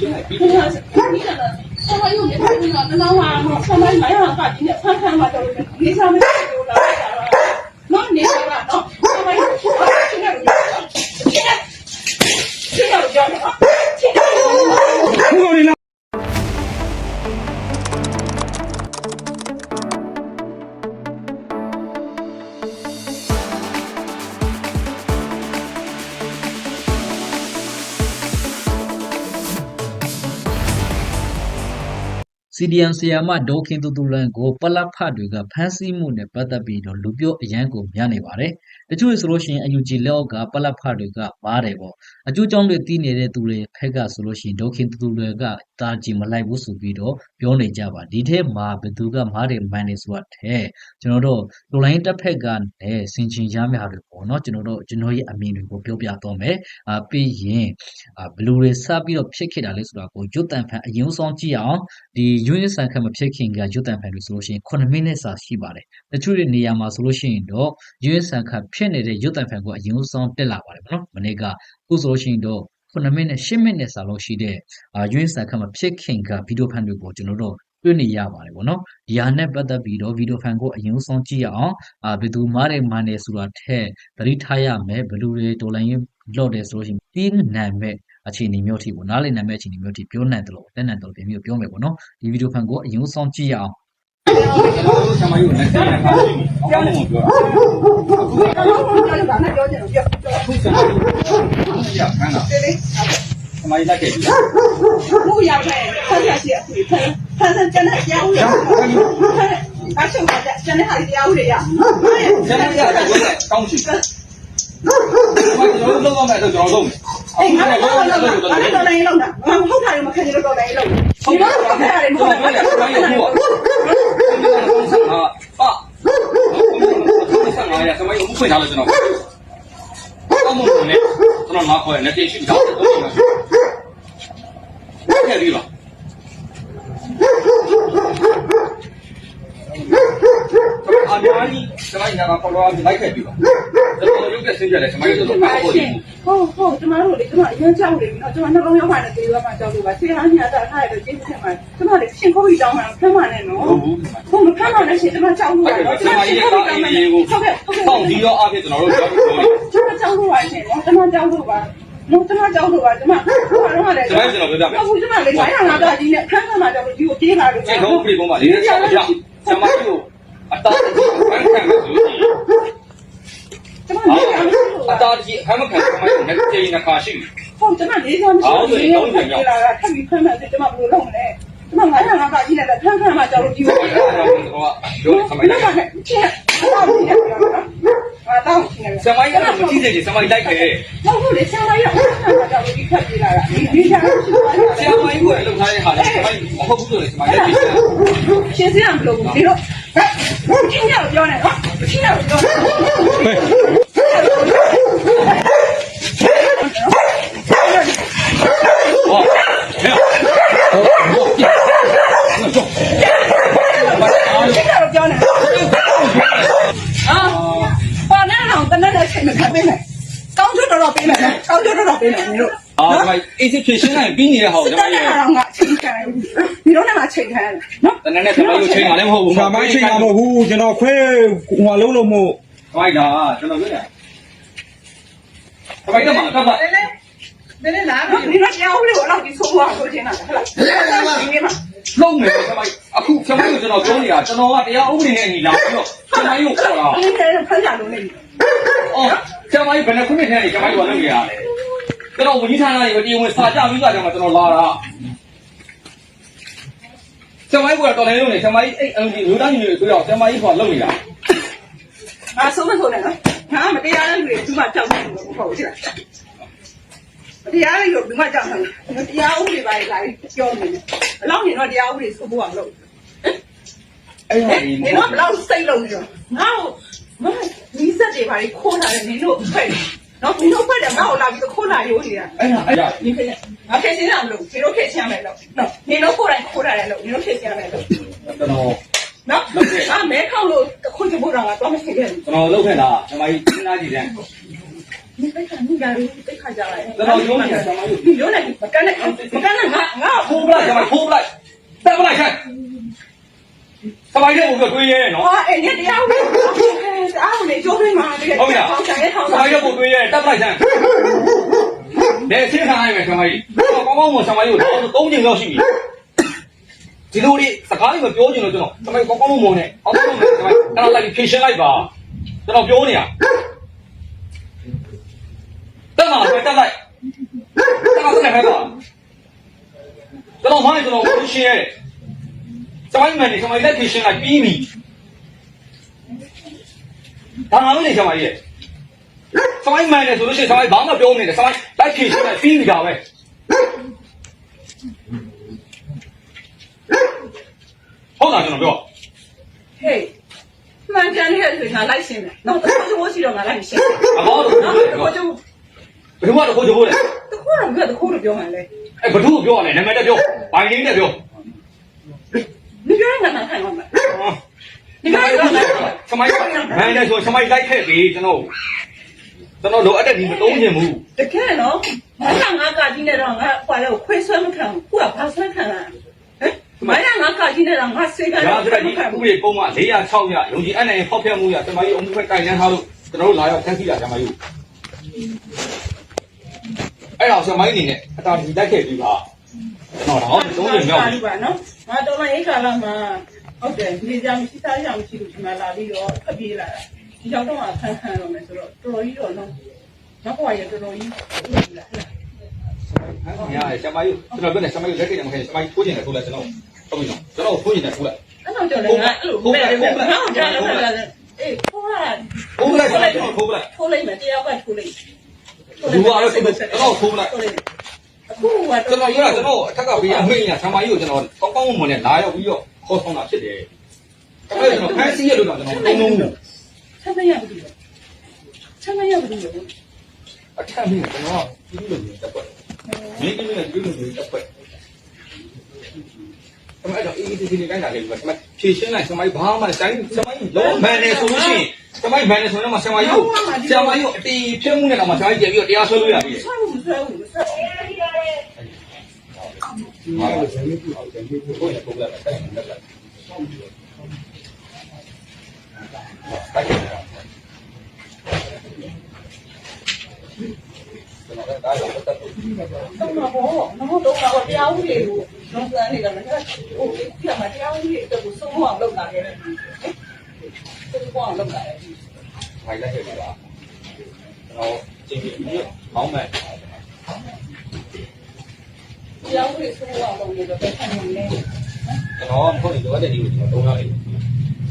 ဆောင်းရုံနဲ့ပြည်တော်တလောင်းဟာဆောင်းမိုင်းမိုင်းဟာကဒီနေ့ဖန်ခံမှာတော့နေဆောင်မဲ့လို့လာတာတော့နော်နေဆောင်ကတော့ CDM ဆီယာမဒေါ်ခင်တူတူလန်ကိုပလက်ဖတ်တွေကဖမ်းဆီးမှုနဲ့ပတ်သက်ပြီးတော့လူပြောအရန်ကိုများနေပါတယ်။တချို့ဆိုလို့ရှိရင်အယူဂျီလောက်ကပလက်ဖတ်တွေကပါတယ်ပေါ့။အကျိုးကြောင့်တွေတီးနေတဲ့သူတွေဖက်ကဆိုလို့ရှိရင်ဒေါ်ခင်တူတူလန်ကတာဂျီမလိုက်ဘူးဆိုပြီးတော့ပြောနေကြပါဒီထဲမှာဘယ်သူကမားတယ်မန်တယ်ဆိုတာထဲကျွန်တော်တို့လူလိုင်းတစ်ဖက်ကလည်းစင်ချင်ရမယ့်ဟာတွေပေါ့နော်ကျွန်တော်တို့ကျွန်တော်ရဲ့အမြင်တွေကိုပြောပြတော့မယ်။အာပြီးရင်အာဘလူတွေစပြီးတော့ဖြစ်ခဲ့တာလဲဆိုတာကိုရွတ်တန်ဖန်အရင်ဆုံးကြည့်အောင်ဒီယူနစ်ဆန်ခတ်မဖြစ်ခင်ကရွတ်တန်ဖန်လို့ဆိုလို့ရှိရင်9မိနစ်စာရှိပါတယ်။တချို့တွေနေရာမှာဆိုလို့ရှိရင်တော့ယူနစ်ဆန်ခတ်ဖြစ်နေတဲ့ရွတ်တန်ဖန်ကအရင်ဆုံးတက်လာပါတယ်ပေါ့နော်။မနေ့ကအခုဆိုလို့ရှိရင်တော့9မိနစ်10မိနစ်စာလောက်ရှိတဲ့အာယူနစ်ဆန်ခတ်မဖြစ်ခင်ကဗီဒီယိုဖန်တွေကိုကျွန်တော်တို့ တွေ့နေရပါတယ်ပေါ့နော်။ဒီဟာနဲ့ပတ်သက်ပြီးတော့ဗီဒီယိုဖန်ကိုအရင်ဆုံးကြည့်ရအောင်။အာဘယ်သူမှတဲ့မှန်တယ်ဆိုတာထက်သတိထားရမယ်ဘယ်လိုတွေတော်လိုင်းရင်လော့တယ်ဆိုလို့ရှိရင်ပြီးနိုင်မဲ့အခြေအနေမျိုးထိပေါ့နားလည်နိုင်မဲ့အခြေအနေမျိုးထိပြောနိုင်တယ်လို့တက်နိုင်တယ်လို့ပြင်ပြီးပြောမယ်ပေါ့နော်။ဒီဗီဒီယိုဖန်ကိုအရင်ဆုံးကြည့်ရအောင်။ကျွန်တော်တို့ဆံမကြီးကိုလက်ဆက်နဲ့ပါပြီးပြောနေပြောတာအခုကတော့ဘာနဲ့ပြောကြလဲပြောအခုဆံမကြီးကိုလက်ဆက်နဲ့ပါပြီးပြော မာရီလိုက်ခဲ့ပြီမှုရောက်တယ်ဖတ်ရရှိအဖေဖတ်ဖတ်ကျန်တဲ့တရားဥရအဆုံးကကျန်တဲ့ဟာတရားဥရရကျန်တဲ့တရားဥရကောင်းချီကျွန်တော်လုံးဝမဲ့တော့ကျွန်တော်လုံးအေးငါတော့လုံးလုံးလုံးလုံးလုံးလုံးတာငါဟုတ်တာရမခံရတော့လည်းလုံးဟုတ်ပါဘူးခင်ဗျားလည်းဟုတ်ပါဘူးခင်ဗျားလည်းဟုတ်ပါဘူးဟာပါဆက်လာရခင်ဗျားကိုဖွင့်ထားလို့ကျွန်တော်ကောင်းမွန်နေကျွန်တော်မခေါ်ရနဲ့တည်ရှိတော့ တော့။ခဲ့ပြီလား။အများကြီးဆံမယူကတော့ပေါ်တော့လိုက်ခဲ့ပြီပါ။ကျွန်တော်ရုပ်ကဆင်းပြတယ်ဆံမယူဆိုတော့ဘာလို့လဲဟုတ်ဟုတ်ကျမတို့လေကျမအရင်ကြောက်နေပြီနော်ကျမနှလုံးရောက်မှလည်းတေးရောက်မှကြောက်လို့ပါဆေးဟန်းညာတာထားရတော့ကျေးဇူးတင်ပါတယ်ကျမလည်းရှင်ခိုးပြီးတောင်းမှဖမ်းမှနဲ့နော်ဟုတ်ဘူးဟုတ်မဖမ်းမှလည်းရှင်ကျမကြောက်လို့ပါနော်ကျမရှင်ခိုးပြီးတောင်းမှဟုတ်ကဲ့ဟုတ်ကဲ့ပေါင်ဒီရောအဖြစ်ကျွန်တော်တို့ပြောပြီးပြောတယ်ကျမကြောက်လို့ပါရှင်နော်ကျမကြောက်လို့ပါ နော်ကျမကြောက်လို့ပါကျမဟိုကတော့လည်းကျွန်တော်ကျွန်တော်ပြောပြမယ်ဟုတ်ကျမလေ900ငါတာကြီးနဲ့ဖမ်းမှမှကြောက်လို့ဒီကိုပြေးလာလို့ကျေတော့ပြည်ပုံပါလေးဆက်ရဆံမယူအတားကြီးဝမ်းခံလို့ဆိုရင်ကျမလေးရမရှိလို့အတားကြီးအခမ်းမခံဆံမယူနဲ့ကျေရင်ခါရှိဟုတ်ကျမလေးရမရှိလို့ပြေးလာတာထပ်ပြီးဖမ်းမှကျမဘယ်လိုလုပ်မလဲကျမ900ငါတာကြီးနဲ့ဖမ်းမှမှကြောက်လို့ဒီကိုပြေးလာတာတော့ပြောဆံမယူကျမချင်းတော့ဒီ နေ့ကတော့အာတော့ချင်းနေဆံမယူကမကြည့်စေချင်ဆံမယူလိုက်ခဲ့ဟုတ်ဟုတ်လေဆရာမရအောင်ဆရာမကြောက်လို့ဒီခက်ပြေးလာတာဒီဒီချာရှိပါလားဆံမယူကိုလောက်ထားတဲ့ဟာလည်းဆံမယူမဟုတ်ဘူးဆိုရင်ဆံမယူလက်ပြီးရှင်းစရာမလိုဘူးဒီတော့ဟဲ့ချင်းရပြောနေနော်ချင်းရပြောနေဟောဟဲ့ချင်းရပြောနေအာပါ နေတော့တနေ့နဲ့ချိန်မခပ်ပေးမယ်ကောင်းကျွတ်တော့ပေးမယ်ကောင်းကျွတ်တော့ပေးမယ်တို့အာဆံမယူအေးစစ်ဖြစ်ရှင်းနိုင်ပြီးနေတဲ့ဟာကိုစစ်ကျွန်တပ်တော်နဲ့တော့ငါချိန်ခံဒီတော့လည်းငါချိန်ခံနော်တနေ့နဲ့ဆံမယူချိန်တာလည်းမဟုတ်ဘူးဆာမိုင်းချိန်တာမဟုတ်ဘူးကျွန်တော်ခွဲဟိုလုံးလို့မို့ဟိုက်တာကျွန်တော်ပြောတယ်ဆံမယူတော့မှာတော့လေလေလေလေလာဒီတော့ကြောက်လို့တော့ဒီဆိုးသွားဆိုချင်တာဟုတ်လားဒီနေ့မှာလုံးမယ်ဆံမယူအခုဆံမယူကျွန်တော်ပြောနေတာကျွန်တော်ကတရားဥပဒေနဲ့ညီလာပြီးတော့ဆံမယူခေါ်တာဒီနေ့ဖမ်းကြလို့နေ အော်ကျမကြီးဘယ်နှခုနှစ်ထဲနေကျမကြီးကလုပ်နေရလဲကျွန်တော်ဝန်ကြီးဌာနရေတရားဝင်စာကြပြီးသားကြောင့်ကျွန်တော်လာတာကျမကြီးကတော်တယ်လို့နေကျမကြီးအဲ့အန်ဒီလူသားကြီးတွေဆိုတော့ကျမကြီးကလုပ်နေတာငါဆုံးမဆုံးနဲ့နော်ငါမတရားတဲ့လူတွေဒီမှာကြောက်နေလို့မဟုတ်ဘူးလားမတရားတဲ့လူဒီမှာကြောက်နေတရားဥပဒေပါလာပြောနေတယ်ဘလောက်နေတော့တရားဥပဒေဆိုဖို့အောင်လုပ်အဲ့ဒါနေကြီးမတော့ဘလောက်စိတ်လုံးကြငါ့ကိုမဒီ ဆက်တွေဘာတွေခိုးလာတယ်နင်တို့ဖက်တယ်နော်နင်တို့ဖက်တယ်ငါ့ကိုလာပြီးခိုးလာရိုးနေတာအဲ့ဒါအဲ့ဒါနင်ဖက်တယ်ငါဖက်ချင်းတာမလို့နင်တို့ဖက်ချင်းရမယ်လို့နော်နင်တို့ကိုယ်တိုင်ခိုးလာတယ်လို့နင်တို့ဖက်ချင်းရမယ်လို့ကျွန်တော်နော်အမဲခေါလို့ခွင့်ကြဖို့တော့ငါတော့မရှိခဲ့ဘူးကျွန်တော်လောက်ခဲ့လားကျွန်မကြီးစဉ်းစားကြည့်တယ်ဒီကိစ္စကလည်းတိတ်ခါကြရတယ်။ကျွန်တော်ရုံးနေတာကျွန်တော်ရုံးရုံးနေမကန်နဲ့မကန်နဲ့ငါငါဖိုးပလိုက်ကျွန်မဖိုးပလိုက်တက်ပလိုက်ခိုင်း။စပိုင်တဲ့ဘုကတွေးရဲနော်။ဟာအဲ့ညတရားဘူး နေကျိုးတွင်းမှာတကယ်ဟုတ်လားဆောင်းရဲထောင်းဆောဆောင်းင်းရဲကိုတွေးရဲတက်ပလိုက်ဆန်းဘယ်ဆင်းခံရမယ်ဆံမကြီးကောင်းကောင်းမဆံမကြီးကိုတော့၃ချိန်လောက်ရှိပြီဒီလိုလေးစကားလေးမပြောချင်လို့ကျွန်တော်ဆံမကြီးကောင်းကောင်းမနဲ့အောက်ဆုံးမယ်ဆံမကြီးကျွန်တော်လိုက်ဖြေရှင်းလိုက်ပါကျွန်တော်ပြောနေတာတက်မှာပဲတက်လိုက်ကျွန်တော်ဆက်နေခဲ့ပါကျွန်တော်မိုင်းကျွန်တော်ရှင်းရဲဆံမကြီးမယ်ဆံမကြီးလက်ဖြေရှင်းလိုက်ပြီးပြီ ဒါငါတို့နေချင်ပါလေ။ဆောင်းမိုင်းနေဆိုလို့ရှိရင်ဆောင်းမိုင်းဘာမှပြောမနေနဲ့ဆောင်းမိုင်းတိုက်ဖြေရှင်းပြီးပြီဒါပဲ။ဟုတ်လားကျွန်တော်ပြောဟေးမှန်ကန်တဲ့လူကလိုက်ရှင်းတယ်နော်တခုချိုးရှိတော့ငါလိုက်ရှင်း။အမောတို့နော်တခုချိုးဘယ်မှာတော့ခိုးကြဖို့လဲတခုတော့ငါတခုတော့ပြောမှလဲ။အဲဘဒုကိုပြောရမယ်နာမည်တက်ပြောဘိုင်လင်းတက်ပြောမပြောရင်ငါနားထိုင်မှာမဟုတ်။ဟော ဒီလိုဆမိုင်းမန်နေဆိုဆမိုင်းလိုက်ခဲ့ပြီကျွန်တော်ကျွန်တော်လိုအပ်တဲ့ဒီမတုံးခြင်းဘူးတကယ်နော်မိုင်းကငါကကြီးနဲ့တော့ငါဟွာလဲခွေးဆွဲမခံဘူးခုကဘာဆွဲခံလားမိုင်းကငါကကြီးနဲ့တော့ငါစေခံတော့မခံဘူးဥပဒေပုံမှ400 600ရုံကြီးအနိုင်ဖောက်ဖျက်မှုရဆမိုင်းအမှုပဲတိုင်တန်းထားလို့ကျွန်တော်တို့လာရောက်ဆန်းစီတာဆမိုင်းကိုအဲ့တော့ဆမိုင်းအနေနဲ့အတားဒီလိုက်ခဲ့ပြီပါကျွန်တော်တော့တုံးခြင်းမြောက်ပြီပါနော်ငါတော်မရေးကာလမှာ 哦对你给家里其他家属提出去嘛那你就特别来你想中啊看看我们是不是中了一个那小伙也这中医你看先把右先把来脚给你们看一下先把右脚给你们看一下先把右脚给你们看一下先把右脚给你来看来下来把右脚给你们看一下先把右脚给你们看一下先把右脚给你们看一下先把右脚给你们看一下先把右脚给你们看一下诶出来了出来了出来了出来了出来了出来了出来了出来了出来了出来了出来了出来了出来了出来了出来了 က်ထိုးလိုက်မယ်တရားကထိုးလိုက်လူကတော့ကျွန်တော်ထိုးလိုက်အခုကကျွန်တော်ပြောတာကျွန်တော်အထက်ကဘေးကမိတ်ညာဆမိုင်းကိုကျွန်တော်ကောင်းကောင်းမွန်မွန်နဲ့လာရောက်ပြီးတော့ခေါ်ဆောင်တာဖြစ်တယ်။ဒါပေမဲ့ကျွန်တော်ဖန်ဆီးရလို့တော့ကျွန်တော်တုံးတုံးဘူးဆက်မရဘူးဆက်မရဘူးအထက်မိကျွန်တော်ပြီးလို့နေတက်ွက်။မင်းကြီးနဲ့ပြီးလို့နေတက်ွက်။ဆမိုင်းတော့အေးအေးဒီဒီတိုင်းလာခဲ့ပြီဆမိုင်းဖြည့်ရှင်းလိုက်ဆမိုင်းဘာမှတိုင်းဆမိုင်းလုံးမန်နေဆိုလို့ရှိရင်ဆမိုင်းမန်နေဆိုတော့ဆမိုင်းကိုဆမိုင်းကိုအတီးဖြစ်မှုနဲ့တော့ဆမိုင်းပြန်ပြီးတော့တရားဆွဲလို့ရပြီ။ဆွဲဘူးဆွဲဘူးဆွဲ မာရဆယ်နှစ်ပြအောင်ဆယ်နှစ်ပြကိုလည်းပုံလိုက်တယ်တက်တယ်တက်တယ်ကျွန်တော်လည်းဒါတော့တက်တယ်တော့မှာပေါ့တော့တော့တော့တရားဥပဒေကိုလုံးစမ်းနေတယ်မဟုတ်ဟိုပြမှာတရားဥပဒေအတွက်ကိုဆုံးမအောင်လုပ်တာလေဆုံးမအောင်လုပ်တာလေဖိုင်လိုက်ခဲ့ပြီလားကျွန်တော်ကျင်းပြီးမောင်းမယ် တရားဥပဒေဆုံးမအောင်လုပ်နေတော့ပဲခံနေတယ်ကျွန်တော်မဟုတ်ရင်တော့တဲ့ဒီကိုကျွန်တော်တုံးလိုက်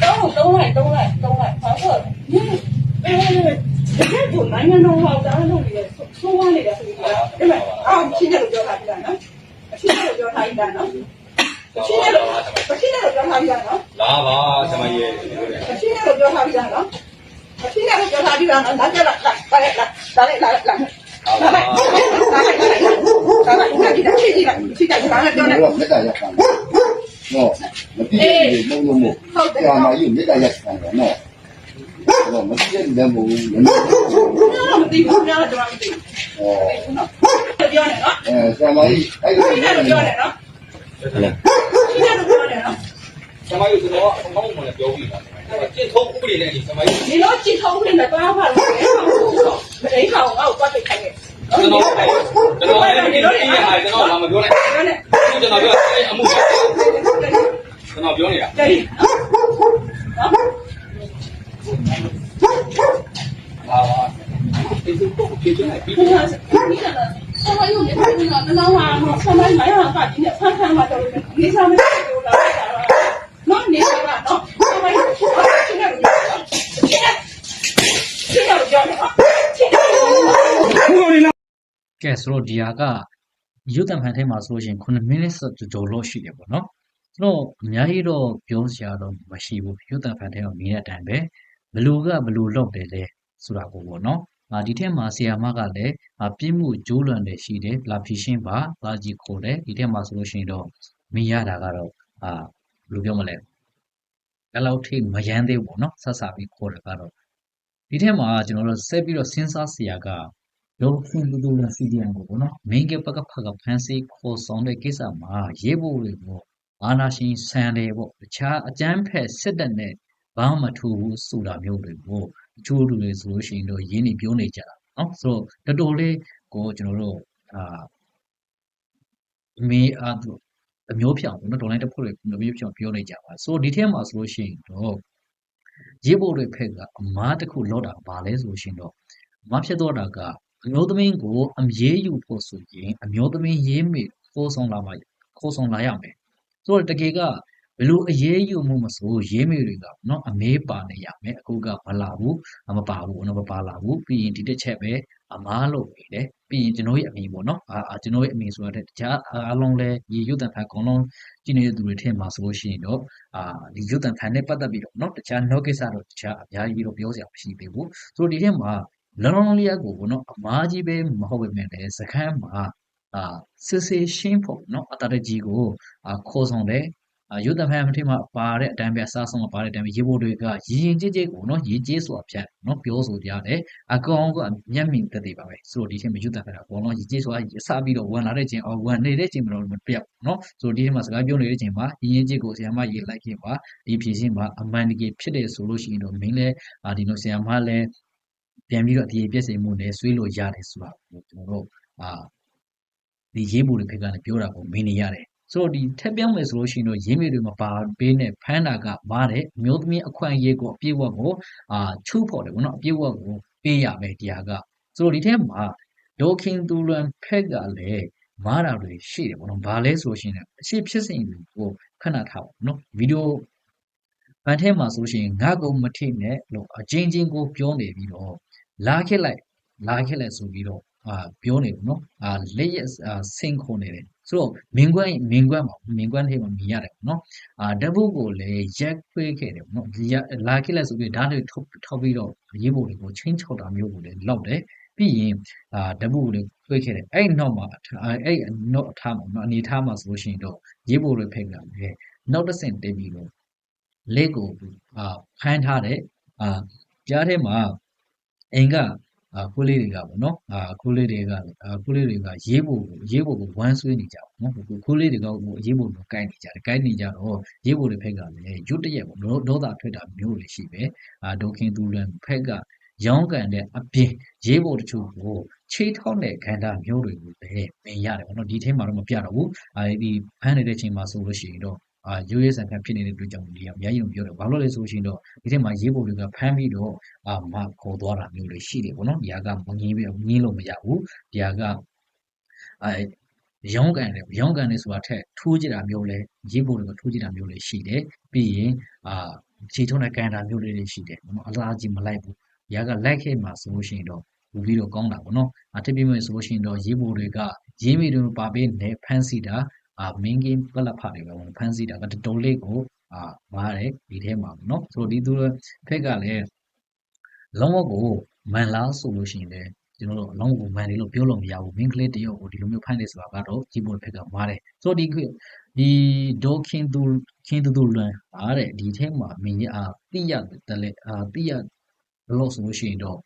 တော့တော့လိုက်တော့လိုက်တော့လိုက်ဘာလို့ဒီအဲဒီကနိုင်ငံတော်ဟောတာလုပ်နေတယ်ဆုံးမနေတယ်ဆိုပြီးတော့အဲ့မဲ့အော်ရှင်းတယ်လို့ပြောတာပြတာနော်ရှင်းတယ်လို့ပြောထားတာနော်ရှင်းတယ်လို့ရှင်းတယ်လို့ပြောထားတာနော်လာပါဆမကြီးရဲ့မရှိနဲ့တော့ပြောထားပြီးသားနော်မရှိနဲ့တော့ပြောထားပြီးသားနော်လာကြလာလာလာလာလာလာလာလာ ဒါကဦးကဒီကချိန်ကြီးလိုက်ချိန်ကြီးလာတယ်ပြောနေတော့မေတ္တာရပ်ခံနော်မတိရေမုံလုံးမို့ဟုတ်တယ်အာမကြီးမေတ္တာရပ်ခံတယ်နော်တော့မတိရဲ့လက်မို့မတိဘူးများတော့ကျွန်တော်မသိဘူးဩပြောနေနော်အဲဆရာမကြီးအဲ့လိုပြောနေနော်ဟုတ်လားပြောနေနော်ဆရာမကြီးကျွန်တော်ကအမောင်းမှလည်းပြောပြီးတာကျင့်ထုံးဥပဒေနဲ့ဒီဆရာမကြီးဒီလိုကျင့်ထုံးဥပဒေနဲ့တွားပါလို့မလဲမဟုတ်ဘူးတော့မတိဟောင်းအောက်ပတ်တိုက်ခိုင်း ကျွန်တော်ကျွန်တော်လည်းဒီလိုအင်းရကျွန်တော်လာမပြောနဲ့ပြောနေကျွန်တော်ပြောအမှုကျွန်တော်ပြောနေတာကြည့်နော်ဟာဒီလိုပုံဖြေချင်လိုက်ပြီးဒီကနေ့ဆရာရုံးနေတယ်နော်တလောင်းမှာဆရာမမိုင်းဟာကဒီနဲ့ဖန်ဆန်းမှာတော့ဒီစားမလို့လာတာနော်နေတော့နော်ဆရာမရုံးရှင်းတယ်ရှင်းတယ်ရှင်းတယ်ရှင်းတယ်ကြောက်နော်ရှင်းတယ် ခုကောင်လေးလား ကဲဆိုတော့ဒီဟာကရုပ်တံဖန်ထဲမှာဆိုလို့ရှိရင်9မိနစ်ကျော်ကျော်လို့ရှိတယ်ပေါ့နော်ဆိုတော့အများကြီးတော့ပြောစရာတော့မရှိဘူးရုပ်တံဖန်ထဲမှာမြင်တဲ့အတိုင်းပဲဘလူကဘလူလောက်တယ်လေဆိုတာကိုပေါ့နော်အာဒီထက်မှာဆီယာမကလည်းအာပြင်းမှုဂျိုးလွန်တယ်ရှိတယ်လာဖြည့်ရှင်းပါလာကြည့်ခေါ်တယ်ဒီထက်မှာဆိုလို့ရှိရင်တော့မင်းရတာကတော့အာဘယ်လိုပြောမလဲအဲ့လောက်ထိမယမ်းသေးဘူးပေါ့နော်ဆက်စားပြီးခေါ်တယ်ကတော့ဒီထက်မှာကျွန်တော်တို့ဆက်ပြီးတော့စဉ်းစားစရာက ဒေါခင်တူတူလစီဒီအန်ကိုပေါ့နော်မင်းကပကဖကဖန်စီခေါ်ဆောင်တဲ့ကိစ္စမှာရေးဖို့တွေကိုအာနာရှင်ဆန်တယ်ပေါ့တခြားအကျန်းဖက်စစ်တပ်နဲ့ဘာမှမထူဘူးဆိုတာမျိုးတွေကိုအချို့လူတွေဆိုလို့ရှိရင်တော့ရင်းနေပြောနေကြတာနော်ဆိုတော့တော်တော်လေးကိုကျွန်တော်တို့အာအမေအားသူအမျိုးဖြောင်ပေါ့နော်ဒေါ်လာတစ်ဖွဲ့တွေအမျိုးဖြောင်ပြောနေကြပါဆိုတော့ဒီထဲမှာဆိုလို့ရှိရင်တော့ရေးဖို့တွေဖက်ကအမားတစ်ခုလောက်တာပါလဲဆိုလို့ရှိရင်တော့အမားဖြစ်တော့တာက အမျိုးသမီးကိုအရေးယူဖို့ဆိုရင်အမျိုးသမီးရေးမိခိုးဆောင်လာမှခိုးဆောင်လာရမယ်ဆိုတော့တကယ်ကဘလို့အရေးယူမှုမဆိုရေးမိတွေကနော်အမေးပါနေရမယ်အခုကမလာဘူးမပါဘူးနော်မပါလာဘူးပြီးရင်ဒီတစ်ချက်ပဲအမားလို့နေတယ်ပြီးရင်ကျွန်တော်ရဲ့အမိပေါ့နော်အာကျွန်တော်ရဲ့အမိဆိုတဲ့တခြားအားလုံးလဲရေရွတ်တန်ဖန်အကုန်လုံးကြည့်နေတဲ့သူတွေထဲမှာဆိုလို့ရှိရင်တော့အာဒီရွတ်တန်ဖန်နဲ့ပတ်သက်ပြီးတော့နော်တခြား no ကိစ္စတော့တခြားအများကြီးတော့ပြောစရာမရှိသေးဘူးဆိုတော့ဒီထဲမှာ လောလောလျက်ကိုပေါ့နော်အမားကြီးပဲမဟုတ်ပေမဲ့လည်းစခန်းမှာအာစစ်စစ်ရှင်းဖို့နော်အတရကြီးကိုအာခေါ်ဆောင်တယ်အာရုပ်တံဖန်မထေမှာပါတဲ့အတိုင်းပဲအစားဆုံးပါတဲ့အတိုင်းပဲရေဘိုတွေကရရင်ကြည်ကြည်ကိုနော်ရေကျေးဆိုတာဖြတ်နော်ပြောဆိုကြတယ်အကောင်ကမျက်မြင်သက်သေပါပဲဆိုတော့ဒီထဲမှာရုပ်တံဖန်ကအကုန်လုံးရေကျေးဆိုတာစပြီးတော့ဝင်လာတဲ့ချိန်အော်ဝင်နေတဲ့ချိန်မှာတော့မပြတ်နော်ဆိုတော့ဒီထဲမှာစကားပြောနေတဲ့ချိန်မှာရရင်ကြည်ကိုဆရာမရေလိုက်ခင်ပါဒီဖြည့်ရှင်းပါအမှန်တကယ်ဖြစ်တယ်ဆိုလို့ရှိရင်တော့မင်းလည်းအာဒီလိုဆရာမလည်း ပြန်ပြီးတော့ဒီပြည့်စုံမှုနဲ့ဆွေးလို့ရတယ်ဆိုတာကိုကျွန်တော်တို့အာဒီရေးဖို့တွေခက်ကလည်းပြောတာကိုမင်းနေရတယ်ဆိုတော့ဒီထက်ပြောင်းမယ်ဆိုလို့ရှိရင်တော့ရင်းမြစ်တွေမပါပေးနဲ့ဖမ်းတာကမားတယ်အမျိုးသမီးအခွင့်အရေးကိုအပြည့်အဝကိုအာချိုးဖော်တယ်ဗောနော်အပြည့်အဝကိုပေးရမယ်တရားကဆိုတော့ဒီထဲမှာဒေါခင်တူလွန်ဖက်ကလည်းမားတာတွေရှိတယ်ဗောနော်ဘာလဲဆိုလို့ရှိရင်အရှိဖြစ်စဉ်တွေကိုခဏထားပါနော်ဗီဒီယိုဗန်ထဲမှာဆိုလို့ရှိရင်ငါကုံမထိနဲ့လို့အချင်းချင်းကိုပြောနေပြီးတော့ လာခက်လိုက်လာခက်လိုက်ဆိုပြီးတော့အာပြောနေတယ်နော်အာလက်ရက်ဆင်ခုန်နေတယ်ဆိုတော့မင်းကွန်းမင်းကွန်းမှာမင်းကွန်းထဲမှာမြင်ရတယ်နော်အာဓဘုတ်ကိုလည်းရက်ခွေးခဲ့တယ်နော်ဒီလာခက်လိုက်ဆိုပြီးဓာတ်တွေထုတ်ထုတ်ပြီးတော့ရေးဖို့တွေကိုချင်းချောက်တာမျိုးကိုလည်းလောက်တယ်ပြီးရင်အာဓဘုတ်ကိုလည်းခွေးခဲ့တယ်အဲ့နောက်မှာအဲ့နောက်အထားမှာနော်အနေထားမှာဆိုလို့ရှိရင်တော့ရေးဖို့တွေဖိတ်လာတယ်နောက်တစ်ဆင့်တက်ပြီးတော့လက်ကိုအာဖမ်းထားတယ်အာကြားထဲမှာ အိမ်ကအခုလေးတွေကပေါ့နော်အခုလေးတွေကအခုလေးတွေကရေးဖို့ရေးဖို့ကိုဝမ်းဆွေးနေကြပါနော်အခုလေးတွေကရေးဖို့ကိုကိုင်းနေကြတယ်ကိုင်းနေကြတော့ရေးဖို့တွေဖက်ကလည်းရွတ်တရက်ပေါ့ဒေါသထွက်တာမျိုးတွေရှိပဲအာဒုခင်သူလန်ဖက်ကရောင်းကန်တဲ့အပြင်ရေးဖို့တချို့ကိုခြေထောက်တဲ့ခန္ဓာမျိုးတွေကိုလည်းမြင်ရတယ်ပေါ့နော်ဒီထဲမှာတော့မပြတော့ဘူးအဲဒီဖမ်းနေတဲ့ချိန်မှာဆိုလို့ရှိရင်တော့ အာရိုးရဲဆန်ခံဖြစ်နေတဲ့တွေ့ကြောင့်ဒီအများကြီးမပြောတော့ဘာလို့လဲဆိုရှင်တော့ဒီထဲမှာရေးဖို့တွေကဖမ်းပြီးတော့အာမခေါ်သွားတာမျိုးတွေရှိတယ်ပေါ့နော်ဒီဟာကမငင်းပြီးငင်းလို့မရဘူးဒီဟာကအဲရောင်းကန်တယ်ရောင်းကန်တယ်ဆိုတာထက်ထိုးကြတာမျိုးလဲရေးဖို့တွေကထိုးကြတာမျိုးလေးရှိတယ်ပြီးရင်အာခြေထုံးတဲ့ကန်တာမျိုးလေးတွေရှိတယ်နော်အလားကြီးမလိုက်ဘူးဒီဟာကလိုက်ခဲ့မှာဆိုလို့ရှိရင်တော့ဘူးပြီးတော့ကောင်းတာပေါ့နော်အထပ်ပြမယ်ဆိုလို့ရှိရင်တော့ရေးဖို့တွေကရေးမိတွေပါပေးနေဖမ်းစီတာ အာမင်းကင်းပလက်ဖတ်တွေပဲဝင်ဖမ်းစီတာကတတော်လေးကိုအာမားတယ်ဒီထဲမှာပေါ့နော်ဆိုတော့ဒီသူဖက်ကလည်းလုံးဝကိုမန်လားဆိုလို့ရှိရင်လည်းကျွန်တော်တို့အလုံးကိုမန်တယ်လို့ပြောလို့မရဘူးမင်းကလေးတယောက်ကိုဒီလိုမျိုးဖိုင်နေဆိုတာကတော့ကြီးပေါ်ဖက်ကမားတယ်ဆိုတော့ဒီဒီဒေါခင်သူခင်သူသူလွန်အားတဲ့ဒီထဲမှာမင်းကြီးအာတိရတယ်လေအာတိရဘလို့ဆိုလို့ရှိရင်တော့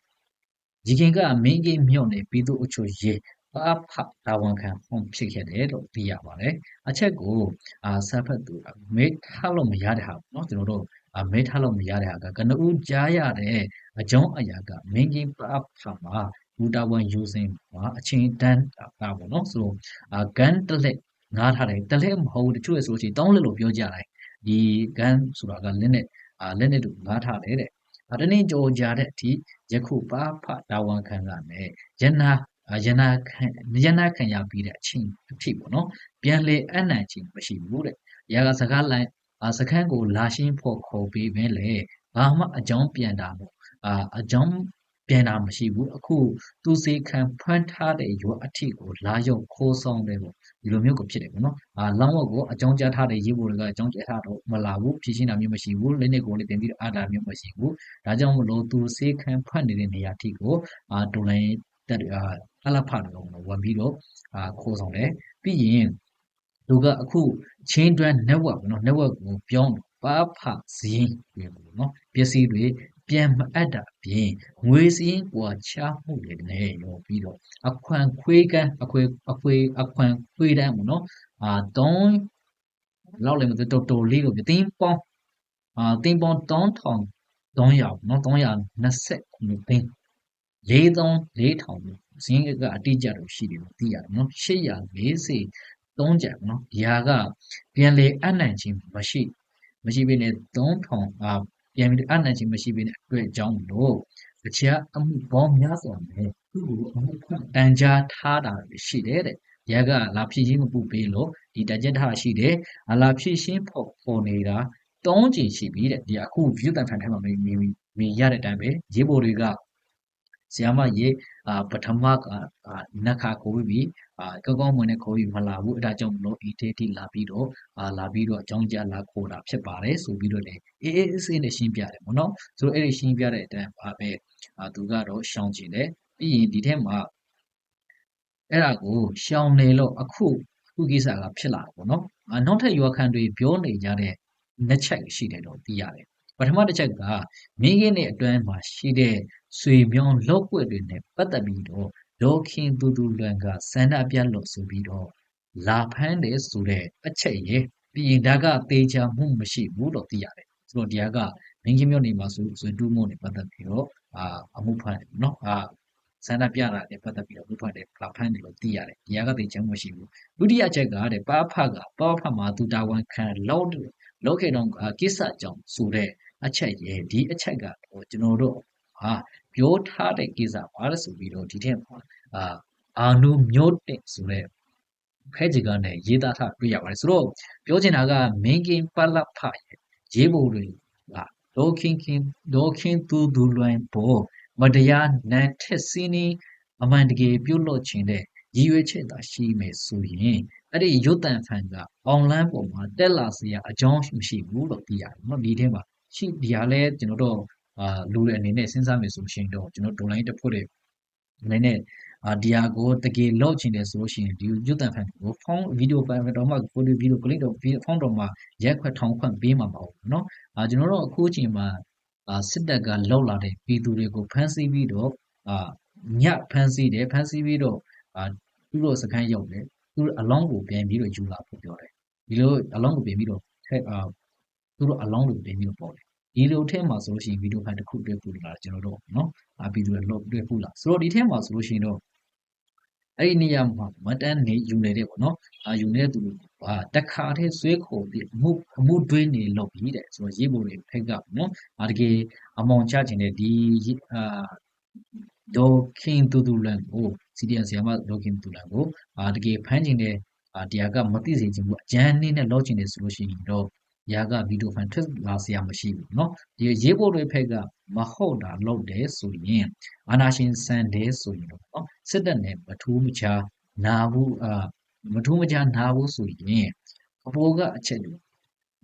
ဒီခင်ကမင်းကြီးမြော့နေပြီးသူအချို့ရေ ပါဖတာဝန်ခံမှုဖြစ်ခဲ့တယ်လို့သိရပါတယ်အချက်ကိုအာဆက်ဖက်သူမေးထားလို့မရတဲ့ဟာပေါ့နော်ကျွန်တော်တို့အမေးထားလို့မရတဲ့ဟာကကနဦးကြားရတဲ့အကြောင်းအရာကမင်းကြီးပါဖမှာဘူတာဝန်ယူစင်းမှာအချင်းတန်းတာပေါ့နော်ဆိုတော့အကန်တလက်ငားထားတယ်တလက်မဟုတ်တချို့ဆိုလို့ရှိရင်တောင်းလက်လို့ပြောကြတယ်ဒီကန်ဆိုတာကလက်နဲ့အာလက်နဲ့တူငားထားတယ်တဲ့အတနေ့ကြော်ကြတဲ့အထိယခုပါဖတာဝန်ခံကလည်းယနာ ယနာခံယနာခံရပြီးတဲ့အချင်းအဖြစ်ပေါ့နော်ပြန်လေအနံ့ချင်းမရှိဘူးတဲ့ရာကစကားလိုက်အာစခန်းကိုလာရှင်းဖို့ခေါ်ပေးမယ်လေဘာမှအကြောင်းပြန်တာပေါ့အာအကြောင်းပြန်တာမရှိဘူးအခုသူစေခံဖွမ်းထားတဲ့ရောအထီကိုလာရောက်ခိုးဆောင်တယ်ပေါ့ဒီလိုမျိုးကိုဖြစ်တယ်ပေါ့နော်အာလောင်းဝက်ကိုအကြောင်းကြားထားတဲ့ရေးဖို့တွေကအကြောင်းကြားထားတော့မလာဘူးဖြစ်ရှင်းတာမျိုးမရှိဘူးလက်နဲ့ကိုလည်းတင်ပြီးအာတာမျိုးမရှိဘူးဒါကြောင့်မလို့သူစေခံဖွက်နေတဲ့နေရာထိကိုအာတူလိုင်း တက်အာအလဖတ်တော့ဝင်ပြီးတော့အာခိုးဆောင်တယ်ပြီးရင်သူကအခု chain drive network ပေါ့နော် network ကိုပြောင်းပါဖဇင်းတွေပေါ့နော်ပစ္စည်းတွေ ပြန်မအပ်တာအပြင်ငွေစည်းကွာချမှုတွေနဲ့ရောပြီးတော့အခွန်ခွေးကန်းအခွေအခွေအခွန်ခွေးတန်းပေါ့နော်အာ3လောက်လည်းမသိတော်တော်လေးလို့ပြတင်းပေါင်းအာတင်းပေါင်း3000 300เนาะ329သိန်း 4000 4000ဇင်းကအတိအကျတော့ရှိတယ်လို့သိရတယ်နော်840 3ကြံနော်ယာကပြန်လေအနှံ့ချင်းမရှိ မရှိဘဲနဲ့3000အာပြန်ပြီးအနှံ့ချင်းမရှိဘဲနဲ့အတွက်အကြောင်းလို့တရားအမှုပေါင်းများစွာနဲ့သူ့ကိုအမှုခံတန်ကြားထားတာရှိတယ်တဲ့ရကလာဖြစ်ခြင်းမပူပေးလို့ဒီတကြက်ထားရှိတယ်အလာဖြစ်ရှင်းဖို့ပေါ်နေတာ၃ကြိမ်ရှိပြီတဲ့ဒီအခု view တန်ဖန်ထဲမှာမင်းမင်းရတဲ့အတိုင်းပဲရေပေါ်တွေက ဆီယာမရေအာပထမကအာနက်ခါခိုးပြီးအာကောင်းကောင်းမွန်နဲ့ခိုးပြီးမလာဘူးအဲ့ဒါကြောင့်မလို့အီတေတီလာပြီးတော့အာလာပြီးတော့အကြောင်းကြားလာခိုးတာဖြစ်ပါတယ်ဆိုပြီးတော့လေအေးအေးအေးဆေးနဲ့ရှင်းပြတယ်ပေါ့နော်ဆိုတော့အဲ့ဒီရှင်းပြတဲ့အတိုင်းပါပဲအာသူကတော့ရှောင်းကျင်တယ်ပြီးရင်ဒီထဲမှာအဲ့ဒါကိုရှောင်းနေလို့အခုခုကိစ္စကဖြစ်လာတယ်ပေါ့နော်အာနောက်ထပ်ရွာခံတွေပြောနေကြတဲ့နှစ်ချက်ရှိတယ်လို့သိရတယ် ပထမတစ်ချက်ကမိခင်နဲ့အတွင်းမှာရှိတဲ့ဆွေမြောင်းလောက်ွက်တွေနဲ့ပတ်သက်ပြီးတော့ဒေါခင်တူတူလွန်ကဆန္ဒပြလို့ဆိုပြီးတော့လာဖမ်းတယ်ဆိုတဲ့အချက်ရဲ့ပြီးရင်ဒါကတေချာမှုမရှိဘူးလို့သိရတယ်ဆိုတော့ဒီဟာကမင်းကြီးမျိုးနေမှာဆိုဆွေတူးမှုနဲ့ပတ်သက်ပြီးတော့အာအမှုဖမ်းတယ်နော်အာဆန္ဒပြတာနဲ့ပတ်သက်ပြီးတော့ဘုဖတ်တယ်လာဖမ်းတယ်လို့သိရတယ်ဒီဟာကတေချာမှုမရှိဘူးဒုတိယချက်ကတဲ့ပါဖကပါဖမှာသူတာဝန်ခံလောက်တယ်လောက်ခဲ့တော့ကိစ္စကြောင့်ဆိုတဲ့ အချက်ရဲ့ဒီအချက်ကကျွန်တော်တို့ဟာပြောထားတဲ့ကိစ္စပါလဲဆိုပြီးတော့ဒီထက်မှာအာအာနုမျိုးတဲ့ဆိုတဲ့ဖဲကြီးကနဲ့ရေးသားထားတွေ့ရပါတယ်ဆိုတော့ပြောချင်တာကမင်းကင်းပလဖရဲ့ရေးပုံတွေကဒေါခင်ခင်ဒေါခင်သူဒူလွင်ဘောမတရားနန်ထက်စင်းနီအမှန်တကယ်ပြုတ်လို့ခြင်းတဲ့ရည်ရွယ်ချက်သာရှိမယ်ဆိုရင်အဲ့ဒီရုတ်တန်ဖန်ကအွန်လိုင်းပေါ်မှာတက်လာစရာအကြောင်းမရှိဘူးလို့သိရတယ်เนาะဒီထဲမှာ ရှိဒီဟာလဲကျွန်တော်တို့အာလူတွေအနေနဲ့စဉ်းစားမယ်ဆိုရှင်တော့ကျွန်တော်ဒွန်လိုင်းတစ်ဖွဲ့တွေအနေနဲ့အာဒီဟာကိုတကယ်လောက်ချင်တယ်ဆိုလို့ရှိရင်ဒီရုပ်သံဖန်ကိုဖုန်းဗီဒီယိုဖိုင်တော့မှကိုဗီဒီယိုကလစ်တော့ဖုန်းတော့မှရက်ခွက်ထောင်ခွင့်ပေးမှာမဟုတ်ဘူးเนาะအာကျွန်တော်တို့အခုချိန်မှာအာစစ်တပ်ကလောက်လာတဲ့ပြည်သူတွေကိုဖမ်းဆီးပြီးတော့အာညဖမ်းဆီးတယ်ဖမ်းဆီးပြီးတော့အာသူတို့စခန်းရောက်တယ်သူတို့အလောင်းကိုပြန်ပြီးတော့ယူလာဖို့ပြောတယ်ဒီလိုအလောင်းကိုပြန်ပြီးတော့ထက်အာသူတို့အလောင်းကိုပြန်ပြီးတော့ပေါ်တယ် ဒီလိုထဲမှာဆိုလို့ရှိရင်ဗီဒီယိုဖိုင်တစ်ခုတွေ့ဖို့လာကျွန်တော်တို့နော်အပီသူရဲ့ log တွေ့ဖို့လာဆိုတော့ဒီထဲမှာဆိုလို့ရှိရင်တော့အဲ့ဒီနေရာမှာမတန်းနေယူနေတဲ့ပေါ့နော်အာယူနေတဲ့သူဟာတခါတည်းဆွဲခုံပြီးအမှုအမှုတွင်းနေလုပ်ပြီးတဲ့ဆိုတော့ရေးပုံတွေဖက်ကပေါ့နော်အာတကယ်အမောင်ချခြင်းတဲ့ဒီအာဒေါခင်တူတူလန်ကိုစီဒီအန်ဆီယာမဒေါခင်တူလန်ကိုအာတကယ်ဖမ်းခြင်းတဲ့အာတရားကမသိစေခြင်းဘူးအကြမ်းနည်းနဲ့လောက်ခြင်းတယ်ဆိုလို့ရှိရင်တော့ ရာကဗီဒီယိုဖိုင်ထွက်လာစရာမရှိဘူးเนาะဒီရေးဖို့တွေဖက်ကမဟုတ်တာလုပ်တယ်ဆိုရင်အာနာရှင်ဆန်တယ်ဆိုရင်တော့เนาะစစ်တပ်နဲ့မထူးမခြားနာဘူးအာမထူးမခြားနာဘူးဆိုရင်အပေါ်ကအချက်တွေ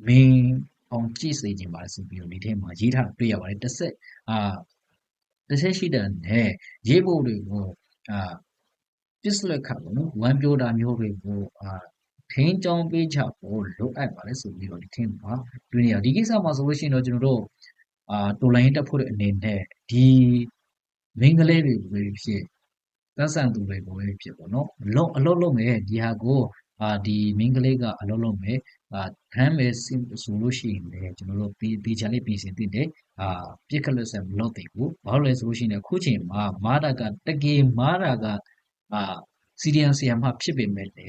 မင်းအောင်ကြည့်စေခြင်းပါဆိုပြီးတော့ဒီထဲမှာရေးထားတွေ့ရပါတယ်တစ်ဆက်အာတစ်ဆက်ရှိတဲ့နဲ့ရေးဖို့တွေကိုအာပစ္စလက်ခါပေါ့နော်ဝမ်းပြောတာမျိုးတွေကိုအာ ထင်းကြောင်းပေးချဖို့လိုအပ်ပါတယ်ဆိုပြီးတော့ဒီထင်းမှာတွေ့နေရဒီကိစ္စမှာဆိုလို့ရှိရင်တော့ကျွန်တော်တို့အာတိုလိုင်းတက်ဖို့အနေနဲ့ဒီမင်္ဂလေးတွေပဲဖြစ်သက်ဆိုင်သူတွေကိုပဲဖြစ်ပေါ့နော်အလုံးအလုံးလုံးမယ်ဒီဟာကိုအာဒီမင်္ဂလေးကအလုံးလုံးမယ်အာဖမ်းမယ်ဆိုလို့ရှိရင်လည်းကျွန်တော်တို့ဒီဒီချာလေးပြင်ဆင်တင်တယ်အာပြစ်ခလို့ဆက်မလုပ်သေးဘူးဘာလို့လဲဆိုလို့ရှိရင်ခုချိန်မှာမာတာကတကယ်မာတာကအာစီဒီယန်ဆီယမ်မှဖြစ်ပေမဲ့လေ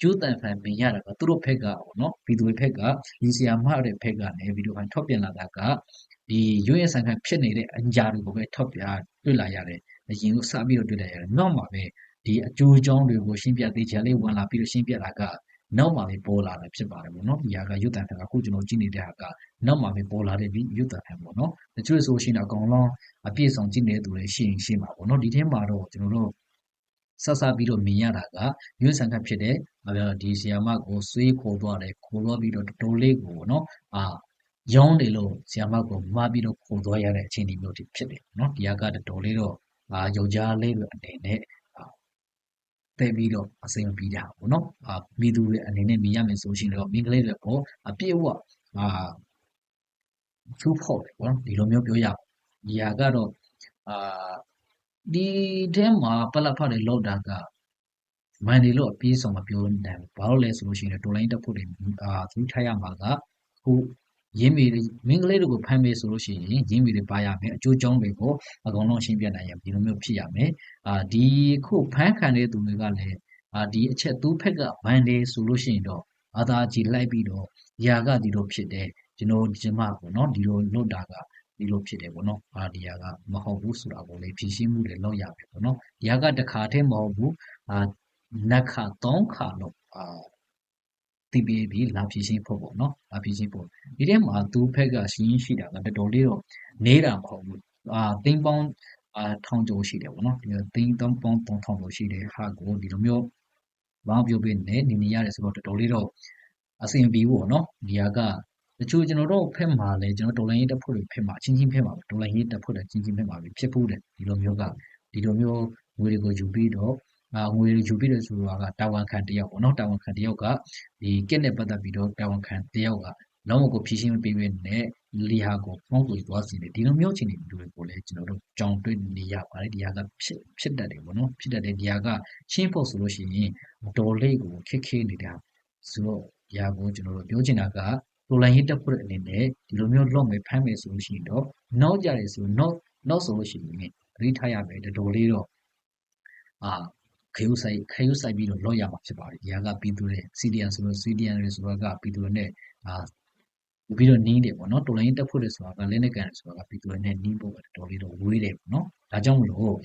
ကျိုးတန်ဖန်မြင်ရတာကသူတို့ဖက်ကပေါ့နော်ဗီဒီယိုဖက်ကဒီဆီယမ်မှတဲ့ဖက်ကလည်းဗီဒီယိုဖိုင်ထောက်ပြန်လာတာကဒီရွေးရဆန်ခံဖြစ်နေတဲ့အင်ဂျာတွေကိုပဲထောက်ပြတွေ့လာရတယ်အရင်ကစပြီးတော့တွေ့လာရတယ်နောက်မှာပဲဒီအကျိုးအကြောင်းတွေကိုရှင်းပြသေးချာလေးဝင်လာပြီးတော့ရှင်းပြတာကနောက်မှာပဲပေါ်လာတာဖြစ်ပါတယ်ပေါ့နော်ဒီဟာကရွတ်တန်ဖန်ကအခုကျွန်တော်ကြည့်နေတဲ့ဟာကနောက်မှာပဲပေါ်လာတဲ့ဒီရွတ်တန်ဖန်ပေါ့နော်တချို့ဆိုရှင်တော့အကောင်လုံးအပြည့်စုံကြည့်နေတဲ့သူတွေရှိရင်ရှိမှာပေါ့နော်ဒီထဲမှာတော့ကျွန်တော်တို့ ဆက်စားပြီးတော့မြင်ရတာကရွေးဆန်ခတ်ဖြစ်တဲ့ဒီဆီယာမကိုဆွေးခေါ်သွားတယ်ခေါ်သွားပြီးတော့တိုးလေးကိုနော်အာရောင်းတယ်လို့ဆီယာမကိုမှားပြီးတော့ခေါ်သွားရတဲ့အခြေအနေမျိုးဖြစ်တယ်နော်ဒီကတော်လေးတော့အာယောက်ျားလေးတွေအနေနဲ့တဲပြီးတော့အစိမ်ပြီးတာပေါ့နော်အာမိသူတွေအနေနဲ့မြင်ရမယ်ဆိုရှင်တော့မိန်းကလေးတွေပေါ်အပြည့်အဝအာသူ့ဖို့တယ်ပေါ့နော်ဒီလိုမျိုးပြောရအောင်ဒီဟာကတော့အာ ဒီထဲမှာ ပလက်ဖတ်တွေလောက်တာကမန်ဒီလို့ အပြေးဆုံးမပြောနိုင်ဘူး ဘာလို့လဲဆိုလို့ရှိရင် တော်လိုင်းတက်ဖို့တွေအာသူထားရမှာကခုရင်းမီတွေမင်္ဂလေးတွေကို ဖမ်းမယ်ဆိုလို့ရှိရင်ရင်းမီတွေပါရမယ် အကျိုးကြောင်းတွေကို အကောင်လုံး ရှင်းပြနိုင်ရမယ် ဒီလိုမျိုး ဖြစ်ရမယ်အာဒီခုဖမ်းခံတဲ့ သူတွေကလည်းအာဒီအချက် သူ့ဖက်ကမန်ဒီဆိုလို့ရှိရင်တော့အာသာကြီးလိုက်ပြီးတော့ຢာက ဒီလိုဖြစ်တယ် ကျွန်တော် ဒီမှာပေါ့နော်ဒီလိုလွတ်တာက ဒီလိုဖြစ်တယ်ပေါ့နော်အာဒီယာကမဟုတ်ဘူးဆိုတာကိုလေဖြည့်ရှင်းမှုတွေလုပ်ရမယ်ပေါ့နော်ဒီယာကတစ်ခါတည်းမဟုတ်ဘူးအာနက်ခါသုံးခါလို့အာတီးပြီးပြီးလာဖြည့်ရှင်းဖို့ပေါ့နော်လာဖြည့်ရှင်းဖို့ဒီထဲမှာသူ့ဖက်ကရှင်းရှိတာကတော်တော်လေးတော့နေတာမဟုတ်ဘူးအာသိန်းပေါင်းအာထောင်ကျော်ရှိတယ်ပေါ့နော်ဒီသိန်းတောင်းပေါင်းပေါင်းထောင်ကျော်ရှိတယ်ဟာကိုဒီလိုမျိုးဘာပြောပြနေနေနေရတယ်ဆိုတော့တော်တော်လေးတော့အဆင်ပြေဖို့ပေါ့နော်ဒီယာက တချို့ကျွန်တော်တို့ဖက်မှာလဲကျွန်တော်ဒေါ်လာရေးတက်ဖို့တွေဖက်မှာချင်းချင်းဖက်မှာဒေါ်လာရေးတက်ဖို့တွေချင်းချင်းဖက်မှာဖြစ်ဖို့တယ်ဒီလိုမျိုးကဒီလိုမျိုးငွေတွေကိုယူပြီးတော့အာငွေတွေယူပြီးတော့ဆိုတာကတာဝန်ခံတယောက်ပေါ့နော်တာဝန်ခံတယောက်ကဒီကက်နဲ့ပတ်သက်ပြီးတော့တာဝန်ခံတယောက်ကလုံးဝကိုဖြည့်ရှင်းမပေးဘဲနဲ့လီဟာကိုဖုန်းကိုသွားစီတယ်ဒီလိုမျိုးချင်းတွေတွေကိုလည်းကျွန်တော်တို့ကြောင်တွေ့နေရပါတယ်ဒီဟာကဖြစ်ဖြစ်တတ်တယ်ပေါ့နော်ဖြစ်တတ်တယ်ဒီဟာကရှင်းဖို့ဆိုလို့ရှိရင်ဒေါ်လေးကိုခက်ခဲနေတာဆိုတော့ဒီဟာကိုကျွန်တော်တို့ပြောချင်တာက လိုလိုင်းဟစ်တက်ဖို့အနေနဲ့ဒီလိုမျိုးလော့မယ်ဖမ်းမယ်ဆိုလို့ရှိရင်တော့နောက်ကြတယ်ဆိုတော့နောက်ဆိုလို့ရှိရင်သတိထားရမယ်တော်တော်လေးတော့အာခရုဆိုင်ခရုဆိုင်ပြီးတော့လော့ရမှာဖြစ်ပါတယ်ဒီဟာကပြီးသူတဲ့ CDN ဆိုလို့ CDN တွေဆိုတာကပြီးသူနဲ့အာပြီးတော့နီးတယ်ပေါ့နော်တော်လိုင်းတက်ဖို့တယ်ဆိုတာကလည်းနဲ့ကန်တယ်ဆိုတာကပြီးသူနဲ့နီးဖို့တော်တော်လေးတော့ဝေးတယ်ပေါ့နော်ဒါကြောင့်မလို့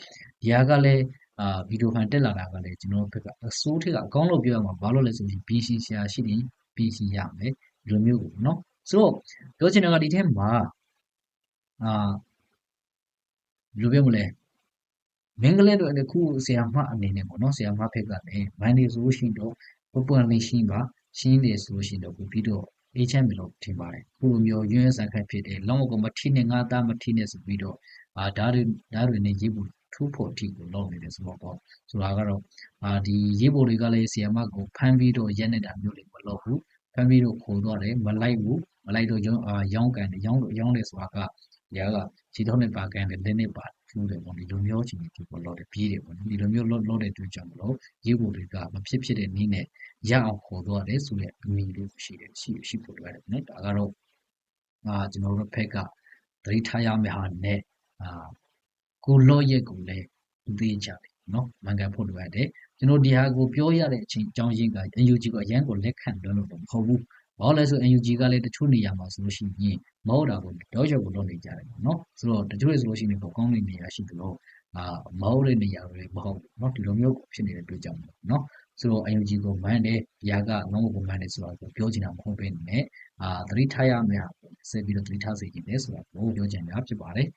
ဒီဟာကလည်းအာဗီဒီယိုဖိုင်တက်လာတာကလည်းကျွန်တော်ဘက်ကအစိုးထက်ကအကောင်းလို့ပြောရမှာဘာလို့လဲဆိုရင် PC ဆရာရှိရင် PC ရမယ် ဒီလိုမျိုးပေါ့နော်ဆိုတော့ပြောချင်တာကဒီထဲမှာအာဘယ်လိုပြောမလဲမင်္ဂလာတို့အခုဆရာမအနေနဲ့ပေါ့နော်ဆရာမဖက်ကလည်းမန်ဒီဆိုလို့ရှိရင်တော့ပပွန်လေးရှင်းပါရှင်းတယ်ဆိုလို့ရှိရင်တော့ပြီးတော့အေးချမ်းပြီလို့ထင်ပါတယ်ခုလိုမျိုးရွေးဆိုင်ခိုက်ဖြစ်တယ်လောကမထိနဲ့ငါသားမထိနဲ့ဆိုပြီးတော့အာဓာတ်တွေဓာတ်တွေနဲ့ရေးဖို့ထူးဖို့အထိကိုလုပ်နေတယ်ဆိုတော့ပေါ့ဆိုတာကတော့အာဒီရေးဖို့တွေကလည်းဆီယမကိုဖမ်းပြီးတော့ရက်နေတာမျိုးတွေမလုပ်ဘူး ဖမ်းပြီးတော့ခေါ်သွားတယ်မလိုက်ဘူးမလိုက်တော့ရောင်းအာရောင်းကန်တယ်ရောင်းလို့ရောင်းတယ်ဆိုတာကဒီကခြေထောက်နဲ့ပါကန်တယ်လက်နဲ့ပါထူးတယ်ပေါ့ဒီလိုမျိုးချင်းဒီပေါ်လို့တယ်ပြေးတယ်ပေါ့ဒီလိုမျိုးလောလောတဲ့တွေ့ကြမလို့ရေးဖို့တွေကမဖြစ်ဖြစ်တဲ့နည်းနဲ့ရအောင်ခေါ်သွားတယ်ဆိုတဲ့အမီလေးရှိတယ်ရှိရှိဖို့လိုရတယ်နော်ဒါကတော့အာကျွန်တော်တို့ဖက်ကသတိထားရမယ့်ဟာနဲ့အာကိုလော့ရက်ကိုလည်းသိကြတယ် နော်မန်ကန်ဖို့လိုရတယ်ကျွန်တော်ဒီဟာကိုပြောရတဲ့အချိန်အကြောင်းရင်းက NUG ကိုအရန်ကိုလက်ခံလွှဲလို့တော့မဟုတ်ဘူးဘာလို့လဲဆို NUG ကလည်းတချို့နေရာမှာဆိုလို့ရှိရင်မဟုတ်တာကိုတော့ချက်ကိုလုပ်နေကြတယ်ပေါ့နော်ဆိုတော့တချို့တွေဆိုလို့ရှိရင်ကောင်းတဲ့နေရာရှိသလိုအာမဟုတ်တဲ့နေရာတွေမဟုတ်ဘူးเนาะဒီလိုမျိုးဖြစ်နေတဲ့တွေ့ကြမှာเนาะဆိုတော့ NUG ကိုမန်တယ်ဒီဟာကလုံးဝကိုမန်တယ်ဆိုတာကိုပြောချင်တာမဟုတ်ဘဲနဲ့အာသတိထားရမယ့်ဟာကိုဆက်ပြီးတော့သတိထားစေချင်တယ်ဆိုတာကိုပြောချင်တာဖြစ်ပါတယ်